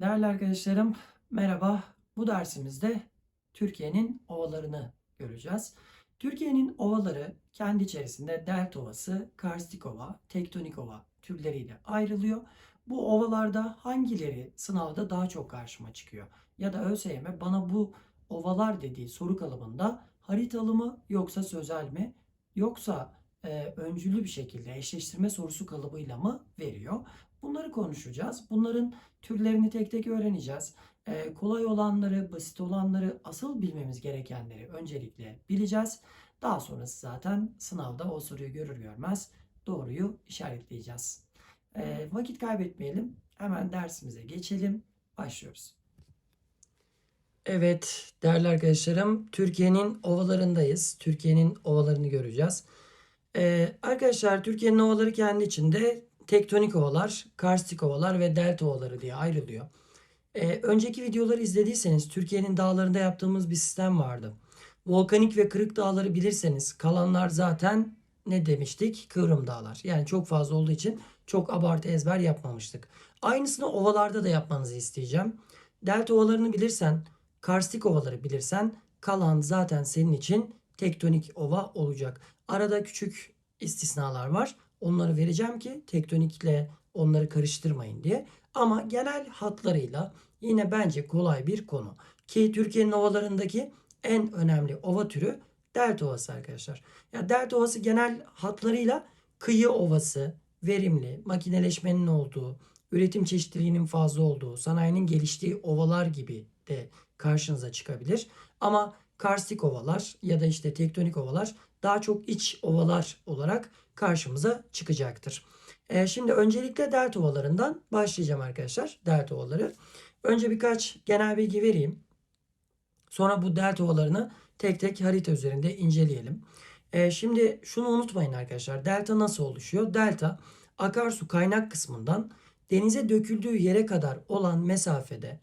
Değerli arkadaşlarım, merhaba. Bu dersimizde Türkiye'nin ovalarını göreceğiz. Türkiye'nin ovaları kendi içerisinde delta ovası, karstik ova, tektonik ova türleriyle ayrılıyor. Bu ovalarda hangileri sınavda daha çok karşıma çıkıyor? Ya da ÖSYM bana bu ovalar dediği soru kalıbında haritalı mı yoksa sözel mi yoksa e, öncülü bir şekilde eşleştirme sorusu kalıbıyla mı veriyor? Bunları konuşacağız. Bunların türlerini tek tek öğreneceğiz. Ee, kolay olanları, basit olanları, asıl bilmemiz gerekenleri öncelikle bileceğiz. Daha sonrası zaten sınavda o soruyu görür görmez doğruyu işaretleyeceğiz. Ee, vakit kaybetmeyelim. Hemen dersimize geçelim. Başlıyoruz. Evet değerli arkadaşlarım Türkiye'nin ovalarındayız. Türkiye'nin ovalarını göreceğiz. Ee, arkadaşlar Türkiye'nin ovaları kendi içinde tektonik ovalar, karstik ovalar ve delta ovaları diye ayrılıyor. Ee, önceki videoları izlediyseniz Türkiye'nin dağlarında yaptığımız bir sistem vardı. Volkanik ve kırık dağları bilirseniz kalanlar zaten ne demiştik? Kıvrım dağlar. Yani çok fazla olduğu için çok abartı ezber yapmamıştık. Aynısını ovalarda da yapmanızı isteyeceğim. Delta ovalarını bilirsen, karstik ovaları bilirsen kalan zaten senin için tektonik ova olacak. Arada küçük istisnalar var. Onları vereceğim ki tektonikle onları karıştırmayın diye. Ama genel hatlarıyla yine bence kolay bir konu. Ki Türkiye'nin ovalarındaki en önemli ova türü delta ovası arkadaşlar. Ya delta ovası genel hatlarıyla kıyı ovası, verimli, makineleşmenin olduğu, üretim çeşitliliğinin fazla olduğu, sanayinin geliştiği ovalar gibi de karşınıza çıkabilir. Ama karstik ovalar ya da işte tektonik ovalar daha çok iç ovalar olarak karşımıza çıkacaktır. Ee, şimdi öncelikle delta ovalarından başlayacağım arkadaşlar. Delta ovaları. Önce birkaç genel bilgi vereyim. Sonra bu delta ovalarını tek tek harita üzerinde inceleyelim. Ee, şimdi şunu unutmayın arkadaşlar. Delta nasıl oluşuyor? Delta akarsu kaynak kısmından denize döküldüğü yere kadar olan mesafede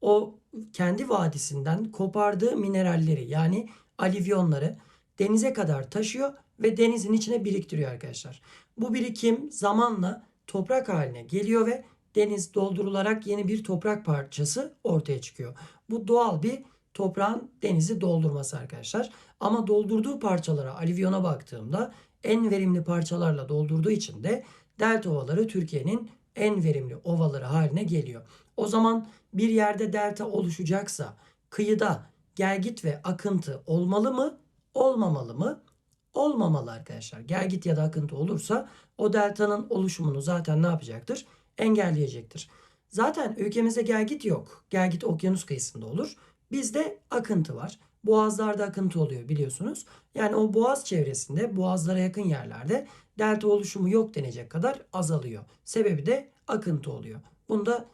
o kendi vadisinden kopardığı mineralleri yani alivyonları denize kadar taşıyor ve denizin içine biriktiriyor arkadaşlar. Bu birikim zamanla toprak haline geliyor ve deniz doldurularak yeni bir toprak parçası ortaya çıkıyor. Bu doğal bir toprağın denizi doldurması arkadaşlar. Ama doldurduğu parçalara, alivyona baktığımda en verimli parçalarla doldurduğu için de delta ovaları Türkiye'nin en verimli ovaları haline geliyor. O zaman bir yerde delta oluşacaksa kıyıda gelgit ve akıntı olmalı mı? Olmamalı mı? Olmamalı arkadaşlar. Gelgit ya da akıntı olursa o deltanın oluşumunu zaten ne yapacaktır? Engelleyecektir. Zaten ülkemizde gelgit yok. Gelgit okyanus kıyısında olur. Bizde akıntı var. Boğazlarda akıntı oluyor biliyorsunuz. Yani o boğaz çevresinde, boğazlara yakın yerlerde delta oluşumu yok denecek kadar azalıyor. Sebebi de akıntı oluyor. Bunu da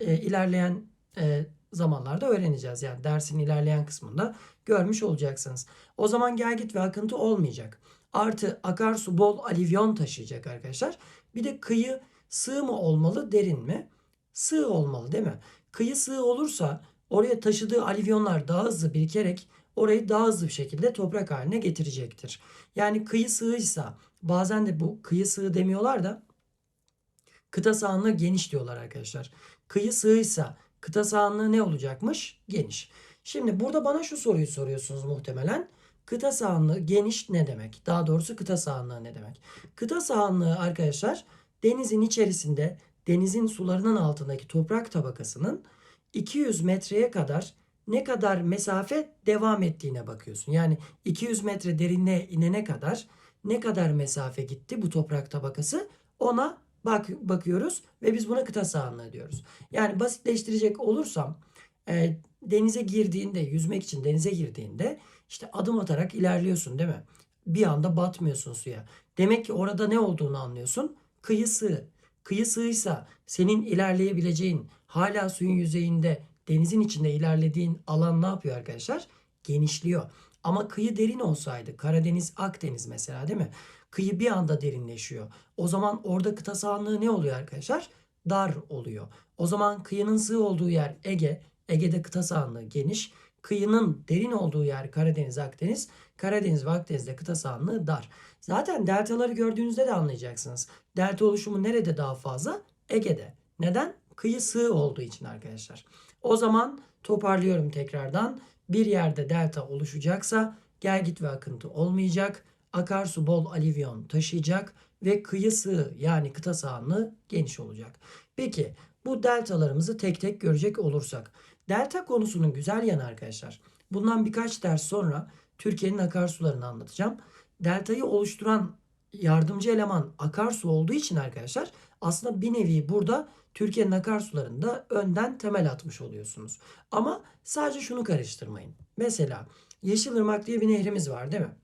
e, ilerleyen e, zamanlarda öğreneceğiz. Yani dersin ilerleyen kısmında görmüş olacaksınız. O zaman gelgit ve akıntı olmayacak. Artı akarsu bol alivyon taşıyacak arkadaşlar. Bir de kıyı sığ mı olmalı derin mi? Sığ olmalı değil mi? Kıyı sığ olursa oraya taşıdığı alivyonlar daha hızlı birikerek orayı daha hızlı bir şekilde toprak haline getirecektir. Yani kıyı sığıysa bazen de bu kıyı sığ demiyorlar da kıta sahanlığı geniş diyorlar arkadaşlar. Kıyı sığıysa kıta sahanlığı ne olacakmış? Geniş. Şimdi burada bana şu soruyu soruyorsunuz muhtemelen. Kıta sahanlığı geniş ne demek? Daha doğrusu kıta sahanlığı ne demek? Kıta sahanlığı arkadaşlar denizin içerisinde denizin sularının altındaki toprak tabakasının 200 metreye kadar ne kadar mesafe devam ettiğine bakıyorsun. Yani 200 metre derinliğe inene kadar ne kadar mesafe gitti bu toprak tabakası ona bak bakıyoruz ve biz buna kıta sahanlığı diyoruz. Yani basitleştirecek olursam e, denize girdiğinde yüzmek için denize girdiğinde işte adım atarak ilerliyorsun değil mi? Bir anda batmıyorsun suya. Demek ki orada ne olduğunu anlıyorsun. Kıyı sığ. Kıyı sığıysa senin ilerleyebileceğin hala suyun yüzeyinde denizin içinde ilerlediğin alan ne yapıyor arkadaşlar? Genişliyor. Ama kıyı derin olsaydı Karadeniz, Akdeniz mesela değil mi? Kıyı bir anda derinleşiyor. O zaman orada kıta sahanlığı ne oluyor arkadaşlar? Dar oluyor. O zaman kıyının sığ olduğu yer Ege. Ege'de kıta sahanlığı geniş. Kıyının derin olduğu yer Karadeniz, Akdeniz. Karadeniz ve Akdeniz'de kıta sahanlığı dar. Zaten deltaları gördüğünüzde de anlayacaksınız. Delta oluşumu nerede daha fazla? Ege'de. Neden? Kıyı sığ olduğu için arkadaşlar. O zaman toparlıyorum tekrardan. Bir yerde delta oluşacaksa gelgit ve akıntı olmayacak. Akarsu bol alivyon taşıyacak ve kıyı sığ yani kıta sahanlığı geniş olacak. Peki bu deltalarımızı tek tek görecek olursak. Delta konusunun güzel yanı arkadaşlar. Bundan birkaç ders sonra Türkiye'nin akarsularını anlatacağım. Deltayı oluşturan yardımcı eleman akarsu olduğu için arkadaşlar aslında bir nevi burada Türkiye'nin akarsularında önden temel atmış oluyorsunuz. Ama sadece şunu karıştırmayın. Mesela Yeşilırmak diye bir nehrimiz var değil mi?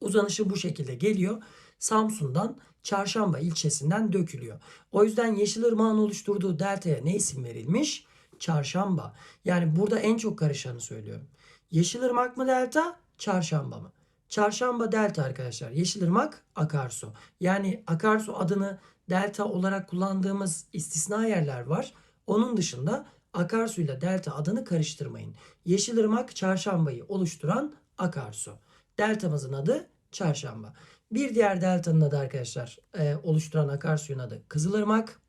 Uzanışı bu şekilde geliyor. Samsun'dan Çarşamba ilçesinden dökülüyor. O yüzden Yeşilırmak'ın oluşturduğu deltaya ne isim verilmiş? Çarşamba. Yani burada en çok karışanı söylüyorum. Yeşilırmak mı delta, Çarşamba mı? Çarşamba delta arkadaşlar. Yeşilırmak akarsu. Yani akarsu adını delta olarak kullandığımız istisna yerler var. Onun dışında akarsuyla delta adını karıştırmayın. Yeşilırmak çarşambayı oluşturan akarsu. Deltamızın adı çarşamba. Bir diğer deltanın adı arkadaşlar e, oluşturan akarsuyun adı Kızılırmak.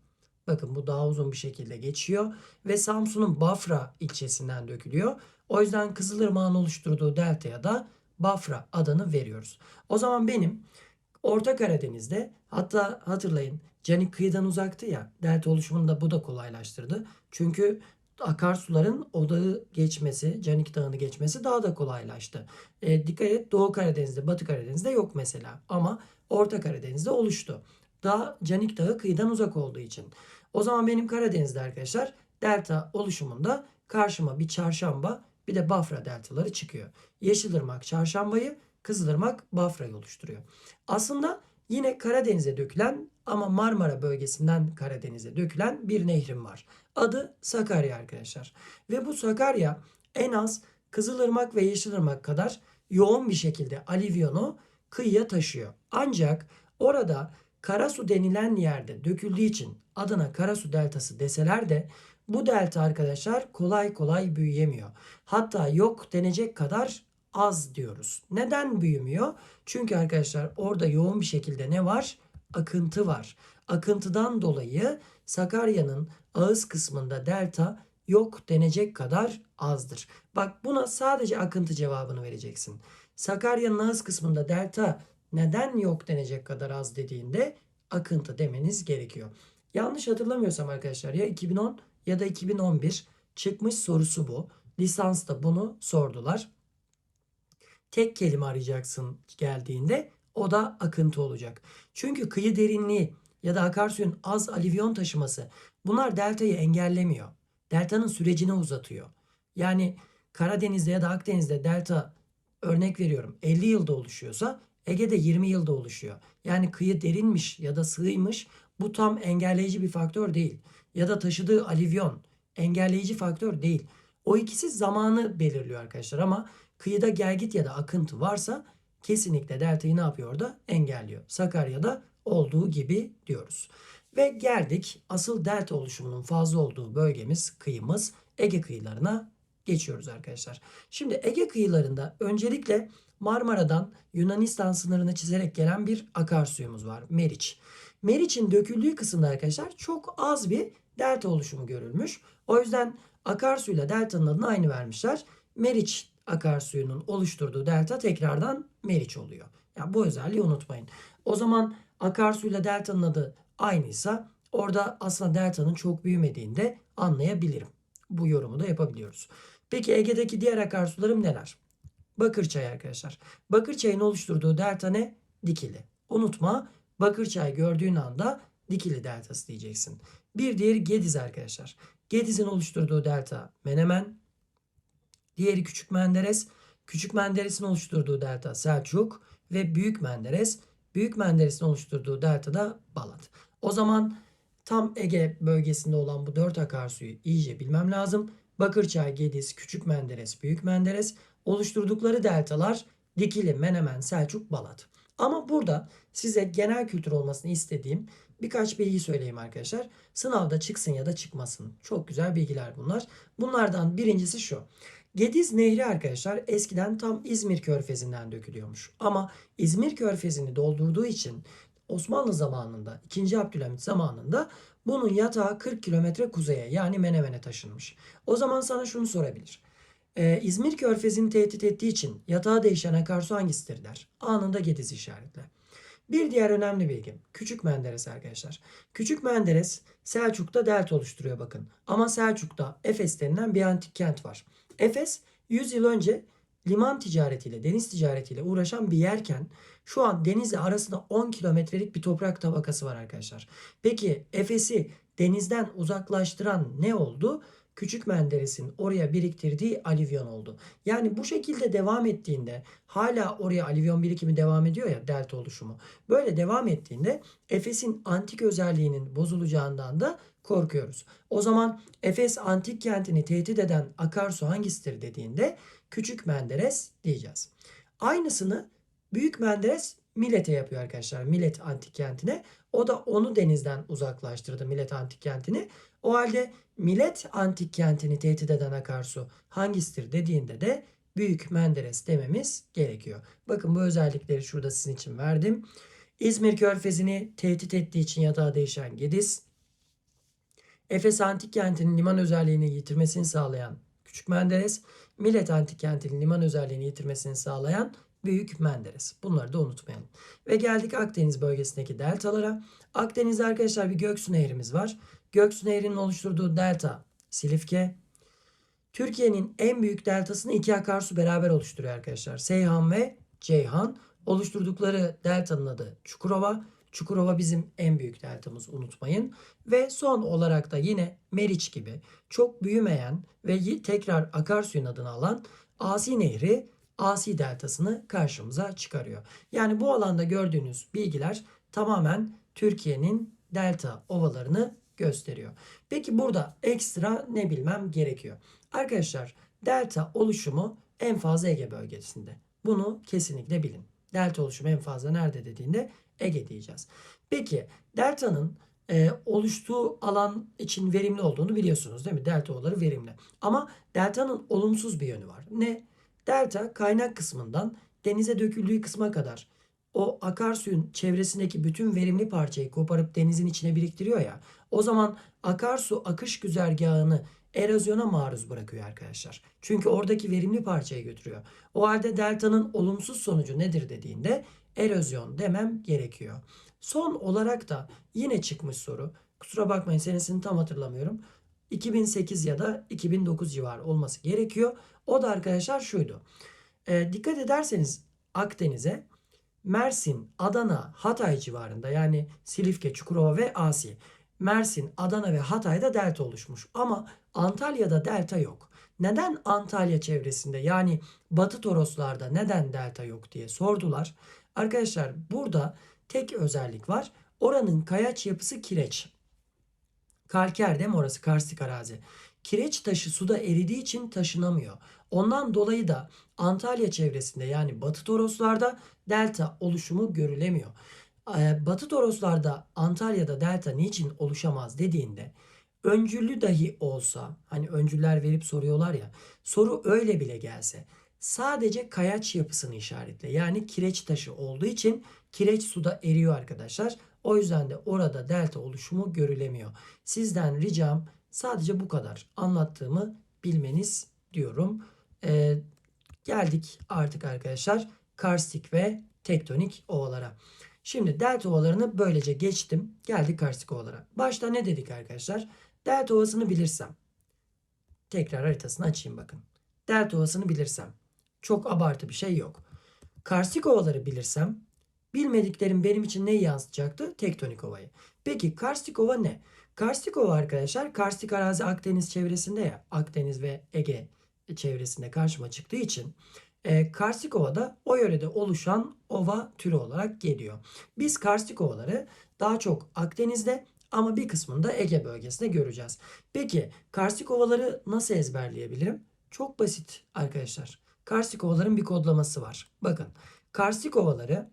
Bakın bu daha uzun bir şekilde geçiyor ve Samsun'un Bafra ilçesinden dökülüyor. O yüzden Kızılırmak'ın oluşturduğu deltaya da Bafra adını veriyoruz. O zaman benim Orta Karadeniz'de hatta hatırlayın Canik kıyıdan uzaktı ya delta oluşumunu da bu da kolaylaştırdı. Çünkü akarsuların odağı geçmesi, Canik Dağı'nı geçmesi daha da kolaylaştı. E, dikkat et Doğu Karadeniz'de, Batı Karadeniz'de yok mesela ama Orta Karadeniz'de oluştu. Daha Canik Dağı kıyıdan uzak olduğu için. O zaman benim Karadeniz'de arkadaşlar delta oluşumunda karşıma bir çarşamba bir de Bafra deltaları çıkıyor. Yeşilırmak çarşambayı, Kızılırmak Bafra'yı oluşturuyor. Aslında yine Karadeniz'e dökülen ama Marmara bölgesinden Karadeniz'e dökülen bir nehrim var. Adı Sakarya arkadaşlar. Ve bu Sakarya en az Kızılırmak ve Yeşilırmak kadar yoğun bir şekilde alivyonu kıyıya taşıyor. Ancak orada Karasu denilen yerde döküldüğü için adına Karasu deltası deseler de bu delta arkadaşlar kolay kolay büyüyemiyor. Hatta yok denecek kadar az diyoruz. Neden büyümüyor? Çünkü arkadaşlar orada yoğun bir şekilde ne var? Akıntı var. Akıntıdan dolayı Sakarya'nın ağız kısmında delta yok denecek kadar azdır. Bak buna sadece akıntı cevabını vereceksin. Sakarya'nın ağız kısmında delta neden yok denecek kadar az dediğinde akıntı demeniz gerekiyor. Yanlış hatırlamıyorsam arkadaşlar ya 2010 ya da 2011 çıkmış sorusu bu. Lisansta bunu sordular. Tek kelime arayacaksın geldiğinde o da akıntı olacak. Çünkü kıyı derinliği ya da akarsuyun az alivyon taşıması bunlar deltayı engellemiyor. Deltanın sürecini uzatıyor. Yani Karadeniz'de ya da Akdeniz'de delta örnek veriyorum 50 yılda oluşuyorsa Ege'de 20 yılda oluşuyor. Yani kıyı derinmiş ya da sığymış bu tam engelleyici bir faktör değil. Ya da taşıdığı alivyon engelleyici faktör değil. O ikisi zamanı belirliyor arkadaşlar ama kıyıda gelgit ya da akıntı varsa kesinlikle deltayı ne yapıyor da engelliyor. Sakarya'da olduğu gibi diyoruz. Ve geldik asıl delta oluşumunun fazla olduğu bölgemiz, kıyımız Ege kıyılarına geçiyoruz arkadaşlar. Şimdi Ege kıyılarında öncelikle Marmara'dan Yunanistan sınırını çizerek gelen bir akarsuyumuz var. Meriç. Meriç'in döküldüğü kısımda arkadaşlar çok az bir delta oluşumu görülmüş. O yüzden akarsuyla deltanın adını aynı vermişler. Meriç akarsuyunun oluşturduğu delta tekrardan Meriç oluyor. Yani bu özelliği unutmayın. O zaman akarsuyla deltanın adı aynıysa orada aslında deltanın çok büyümediğini de anlayabilirim. Bu yorumu da yapabiliyoruz. Peki Ege'deki diğer akarsularım neler? Bakırçay arkadaşlar. Bakırçay'ın oluşturduğu delta ne? Dikili. Unutma Bakırçay gördüğün anda dikili deltası diyeceksin. Bir diğeri Gediz arkadaşlar. Gediz'in oluşturduğu delta Menemen. Diğeri Küçük Menderes. Küçük Menderes'in oluşturduğu delta Selçuk. Ve Büyük Menderes. Büyük Menderes'in oluşturduğu delta da Balat. O zaman tam Ege bölgesinde olan bu dört akarsuyu iyice bilmem lazım. Bakırçay, Gediz, Küçük Menderes, Büyük Menderes oluşturdukları deltalar Dikili, Menemen, Selçuk, Balat. Ama burada size genel kültür olmasını istediğim birkaç bilgi söyleyeyim arkadaşlar. Sınavda çıksın ya da çıkmasın. Çok güzel bilgiler bunlar. Bunlardan birincisi şu. Gediz Nehri arkadaşlar eskiden tam İzmir Körfezi'nden dökülüyormuş. Ama İzmir Körfezi'ni doldurduğu için Osmanlı zamanında, 2. Abdülhamit zamanında bunun yatağı 40 kilometre kuzeye yani Menemen'e taşınmış. O zaman sana şunu sorabilir. Ee, İzmir Körfezi'ni tehdit ettiği için yatağı değişen akarsu hangisidir der. Anında Gediz işaretle. Bir diğer önemli bilgi. Küçük Menderes arkadaşlar. Küçük Menderes Selçuk'ta delta oluşturuyor bakın. Ama Selçuk'ta Efes denilen bir antik kent var. Efes 100 yıl önce liman ticaretiyle, deniz ticaretiyle uğraşan bir yerken şu an denizle arasında 10 kilometrelik bir toprak tabakası var arkadaşlar. Peki Efes'i denizden uzaklaştıran ne oldu? Küçük Menderes'in oraya biriktirdiği alüvyon oldu. Yani bu şekilde devam ettiğinde hala oraya alüvyon birikimi devam ediyor ya delta oluşumu. Böyle devam ettiğinde Efes'in antik özelliğinin bozulacağından da korkuyoruz. O zaman Efes antik kentini tehdit eden akarsu hangisidir dediğinde Küçük Menderes diyeceğiz. Aynısını Büyük Menderes Milet'e yapıyor arkadaşlar. Milet antik kentine. O da onu denizden uzaklaştırdı Milet antik kentini. O halde Milet antik kentini tehdit eden akarsu hangisidir dediğinde de Büyük Menderes dememiz gerekiyor. Bakın bu özellikleri şurada sizin için verdim. İzmir Körfezi'ni tehdit ettiği için yatağı değişen Gediz. Efes antik kentinin liman özelliğini yitirmesini sağlayan Küçük Menderes. Milet antik kentinin liman özelliğini yitirmesini sağlayan Büyük Menderes. Bunları da unutmayalım. Ve geldik Akdeniz bölgesindeki deltalara. Akdeniz'de arkadaşlar bir Göksu Nehri'miz var. Göksu Nehri'nin oluşturduğu delta Silifke. Türkiye'nin en büyük deltasını iki akarsu beraber oluşturuyor arkadaşlar. Seyhan ve Ceyhan. Oluşturdukları deltanın adı Çukurova. Çukurova bizim en büyük deltamız unutmayın. Ve son olarak da yine Meriç gibi çok büyümeyen ve tekrar akarsuyun adını alan Asi Nehri Asi deltasını karşımıza çıkarıyor. Yani bu alanda gördüğünüz bilgiler tamamen Türkiye'nin delta ovalarını gösteriyor. Peki burada ekstra ne bilmem gerekiyor? Arkadaşlar delta oluşumu en fazla Ege bölgesinde. Bunu kesinlikle bilin. Delta oluşumu en fazla nerede dediğinde Ege diyeceğiz. Peki delta'nın e, oluştuğu alan için verimli olduğunu biliyorsunuz değil mi? Delta ovaları verimli. Ama delta'nın olumsuz bir yönü var. Ne? Delta kaynak kısmından denize döküldüğü kısma kadar o akarsuyun çevresindeki bütün verimli parçayı koparıp denizin içine biriktiriyor ya. O zaman akarsu akış güzergahını erozyona maruz bırakıyor arkadaşlar. Çünkü oradaki verimli parçayı götürüyor. O halde delta'nın olumsuz sonucu nedir dediğinde erozyon demem gerekiyor. Son olarak da yine çıkmış soru. Kusura bakmayın senesini tam hatırlamıyorum. 2008 ya da 2009 civarı olması gerekiyor. O da arkadaşlar şuydu. E, dikkat ederseniz Akdeniz'e Mersin, Adana, Hatay civarında yani Silifke, Çukurova ve Asi. Mersin, Adana ve Hatay'da delta oluşmuş ama Antalya'da delta yok. Neden Antalya çevresinde yani Batı Toroslarda neden delta yok diye sordular. Arkadaşlar burada tek özellik var. Oranın kayaç yapısı kireç. Kalker değil mi orası karstik arazi. Kireç taşı suda eridiği için taşınamıyor. Ondan dolayı da Antalya çevresinde yani Batı Toroslarda delta oluşumu görülemiyor. Ee, Batı Toroslarda Antalya'da delta niçin oluşamaz dediğinde öncüllü dahi olsa hani öncüller verip soruyorlar ya soru öyle bile gelse sadece kayaç yapısını işaretle. Yani kireç taşı olduğu için kireç suda eriyor arkadaşlar. O yüzden de orada delta oluşumu görülemiyor. Sizden ricam sadece bu kadar anlattığımı bilmeniz diyorum. Ee, geldik artık arkadaşlar karstik ve tektonik ovalara. Şimdi delta ovalarını böylece geçtim. Geldik karstik ovalara. Başta ne dedik arkadaşlar? Delta ovasını bilirsem. Tekrar haritasını açayım bakın. Delta ovasını bilirsem. Çok abartı bir şey yok. Karstik ovaları bilirsem bilmediklerim benim için neyi yansıtacaktı? Tektonik ovayı. Peki karstik ova ne? Karstik ova arkadaşlar karstik arazi Akdeniz çevresinde ya. Akdeniz ve Ege çevresinde karşıma çıktığı için e, karstik ovada o yörede oluşan ova türü olarak geliyor. Biz karstik ovaları daha çok Akdeniz'de ama bir kısmında Ege bölgesinde göreceğiz. Peki karstik ovaları nasıl ezberleyebilirim? Çok basit arkadaşlar. Karstik ovaların bir kodlaması var. Bakın karstik ovaları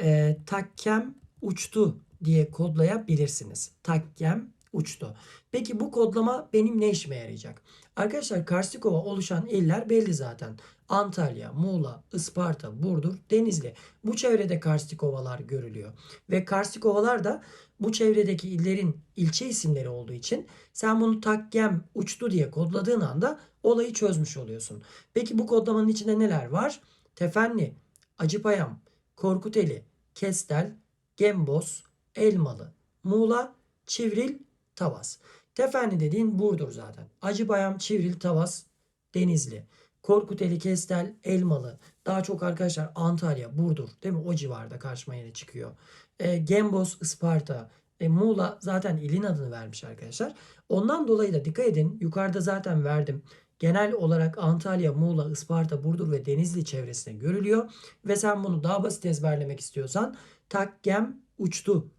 e, takkem uçtu diye kodlayabilirsiniz. Takkem uçtu. Peki bu kodlama benim ne işime yarayacak? Arkadaşlar karstik ova oluşan iller belli zaten. Antalya, Muğla, Isparta, Burdur, Denizli. Bu çevrede karstik ovalar görülüyor. Ve karstik ovalar da bu çevredeki illerin ilçe isimleri olduğu için sen bunu takgem uçtu diye kodladığın anda olayı çözmüş oluyorsun. Peki bu kodlamanın içinde neler var? Tefenli, Acıpayam, Korkuteli, Kestel, Gemboz, Elmalı, Muğla, Çivril, Tavas. Tefenli dediğin Burdur zaten. Acıbayam, Çivril, Tavas, Denizli. Korkuteli, Kestel, Elmalı. Daha çok arkadaşlar Antalya, Burdur değil mi? O civarda karşıma yine çıkıyor. E, Gemboz, Isparta. E, Muğla zaten ilin adını vermiş arkadaşlar. Ondan dolayı da dikkat edin. Yukarıda zaten verdim. Genel olarak Antalya, Muğla, Isparta, Burdur ve Denizli çevresinde görülüyor. Ve sen bunu daha basit ezberlemek istiyorsan tak, gem, uçtu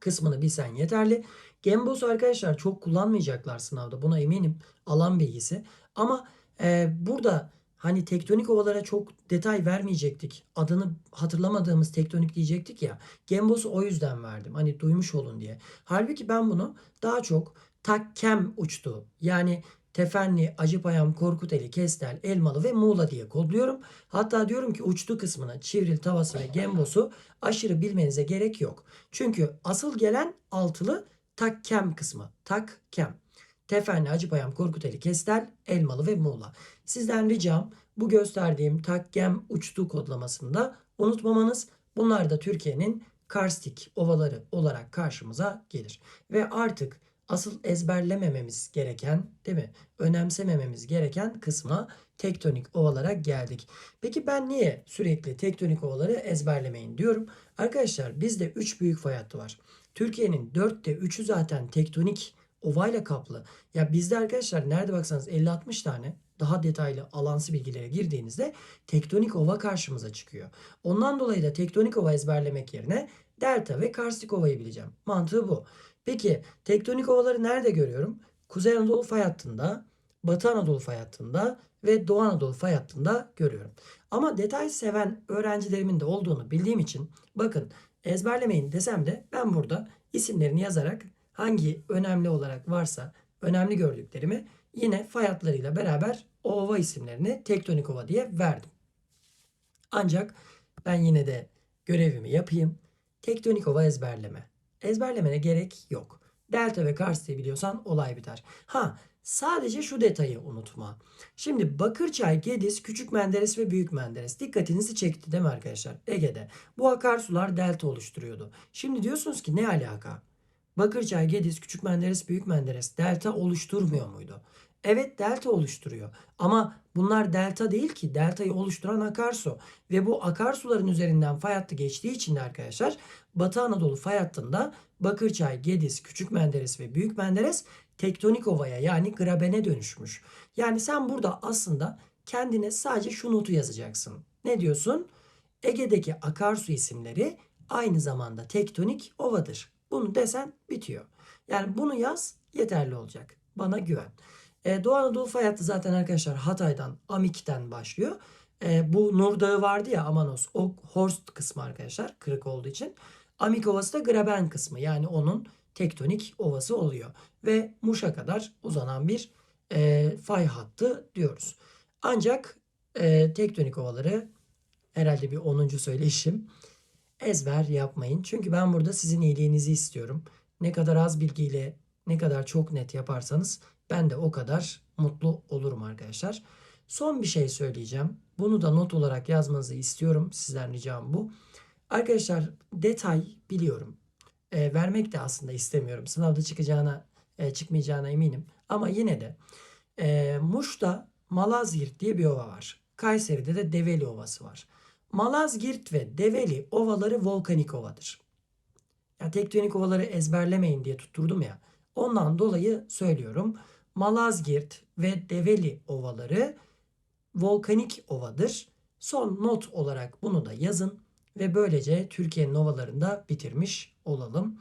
kısmını bilsen yeterli. Gembos arkadaşlar çok kullanmayacaklar sınavda buna eminim alan bilgisi. Ama e, burada hani tektonik ovalara çok detay vermeyecektik. Adını hatırlamadığımız tektonik diyecektik ya. Gembos'u o yüzden verdim. Hani duymuş olun diye. Halbuki ben bunu daha çok takkem uçtu. Yani Tefenli, Acıpayam, Korkuteli, Kestel, Elmalı ve Muğla diye kodluyorum. Hatta diyorum ki uçtu kısmına Çivril, Tavası ve Gembos'u aşırı bilmenize gerek yok. Çünkü asıl gelen altılı takkem kısmı. Takkem. Tefenli, Acıpayam, Korkuteli, Kestel, Elmalı ve Muğla. Sizden ricam bu gösterdiğim takkem uçtu kodlamasını da unutmamanız. Bunlar da Türkiye'nin karstik ovaları olarak karşımıza gelir. Ve artık asıl ezberlemememiz gereken, değil mi? Önemsemememiz gereken kısma tektonik ovalara geldik. Peki ben niye sürekli tektonik ovaları ezberlemeyin diyorum? Arkadaşlar bizde 3 büyük fay hattı var. Türkiye'nin 4'te 3'ü zaten tektonik ovayla kaplı. Ya bizde arkadaşlar nerede baksanız 50-60 tane daha detaylı alansı bilgilere girdiğinizde tektonik ova karşımıza çıkıyor. Ondan dolayı da tektonik ova ezberlemek yerine delta ve karstik ovayı bileceğim. Mantığı bu. Peki tektonik ovaları nerede görüyorum? Kuzey Anadolu fay hattında, Batı Anadolu fay hattında ve Doğu Anadolu fay hattında görüyorum. Ama detay seven öğrencilerimin de olduğunu bildiğim için bakın ezberlemeyin desem de ben burada isimlerini yazarak hangi önemli olarak varsa önemli gördüklerimi yine fay hatlarıyla beraber ova isimlerini tektonik ova diye verdim. Ancak ben yine de görevimi yapayım. Tektonik ova ezberleme. Ezberlemene gerek yok. Delta ve karstı biliyorsan olay biter. Ha sadece şu detayı unutma. Şimdi Bakırçay, Gediz, Küçük Menderes ve Büyük Menderes dikkatinizi çekti değil mi arkadaşlar? Ege'de. Bu akarsular delta oluşturuyordu. Şimdi diyorsunuz ki ne alaka? Bakırçay, Gediz, Küçük Menderes, Büyük Menderes delta oluşturmuyor muydu? Evet delta oluşturuyor. Ama bunlar delta değil ki. Deltayı oluşturan akarsu. Ve bu akarsuların üzerinden fay hattı geçtiği için de arkadaşlar Batı Anadolu fay hattında Bakırçay, Gediz, Küçük Menderes ve Büyük Menderes tektonik ovaya yani grabene dönüşmüş. Yani sen burada aslında kendine sadece şu notu yazacaksın. Ne diyorsun? Ege'deki akarsu isimleri aynı zamanda tektonik ovadır. Bunu desen bitiyor. Yani bunu yaz yeterli olacak. Bana güven. E, Doğu Anadolu fay hattı zaten arkadaşlar Hatay'dan, Amik'ten başlıyor. E, bu Nur Dağı vardı ya Amanos. O Horst kısmı arkadaşlar kırık olduğu için. Amik Ovası da Graben kısmı. Yani onun tektonik ovası oluyor. Ve Muş'a kadar uzanan bir e, fay hattı diyoruz. Ancak e, tektonik ovaları herhalde bir 10. söyleyişim ezber yapmayın. Çünkü ben burada sizin iyiliğinizi istiyorum. Ne kadar az bilgiyle ne kadar çok net yaparsanız ben de o kadar mutlu olurum arkadaşlar. Son bir şey söyleyeceğim. Bunu da not olarak yazmanızı istiyorum. Sizden ricam bu. Arkadaşlar detay biliyorum. E, vermek de aslında istemiyorum. Sınavda çıkacağına e, çıkmayacağına eminim. Ama yine de e, Muş'ta Malazgirt diye bir ova var. Kayseri'de de Develi Ovası var. Malazgirt ve Develi ovaları volkanik ovadır. Ya tektonik ovaları ezberlemeyin diye tutturdum ya. Ondan dolayı söylüyorum. Malazgirt ve Develi ovaları volkanik ovadır. Son not olarak bunu da yazın ve böylece Türkiye'nin ovalarında bitirmiş olalım.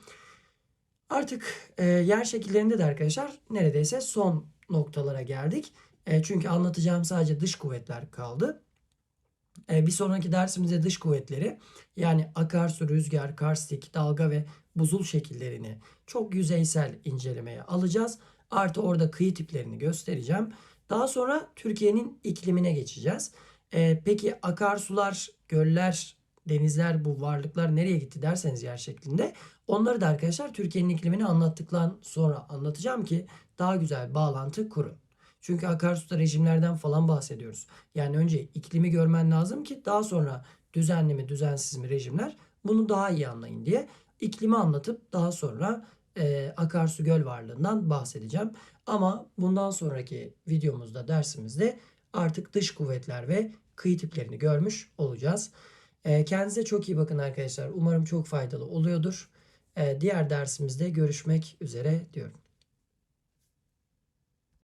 Artık e, yer şekillerinde de arkadaşlar neredeyse son noktalara geldik. E, çünkü anlatacağım sadece dış kuvvetler kaldı. E, bir sonraki dersimizde dış kuvvetleri yani akarsu, rüzgar, karstik, dalga ve buzul şekillerini çok yüzeysel incelemeye alacağız. Artı orada kıyı tiplerini göstereceğim. Daha sonra Türkiye'nin iklimine geçeceğiz. E, peki akarsular, göller, denizler bu varlıklar nereye gitti derseniz yer şeklinde onları da arkadaşlar Türkiye'nin iklimini anlattıktan sonra anlatacağım ki daha güzel bağlantı kurun. Çünkü akarsuda rejimlerden falan bahsediyoruz. Yani önce iklimi görmen lazım ki daha sonra düzenli mi düzensiz mi rejimler bunu daha iyi anlayın diye iklimi anlatıp daha sonra e, akarsu göl varlığından bahsedeceğim. Ama bundan sonraki videomuzda dersimizde artık dış kuvvetler ve kıyı tiplerini görmüş olacağız. E, kendinize çok iyi bakın arkadaşlar. Umarım çok faydalı oluyordur. E, diğer dersimizde görüşmek üzere diyorum.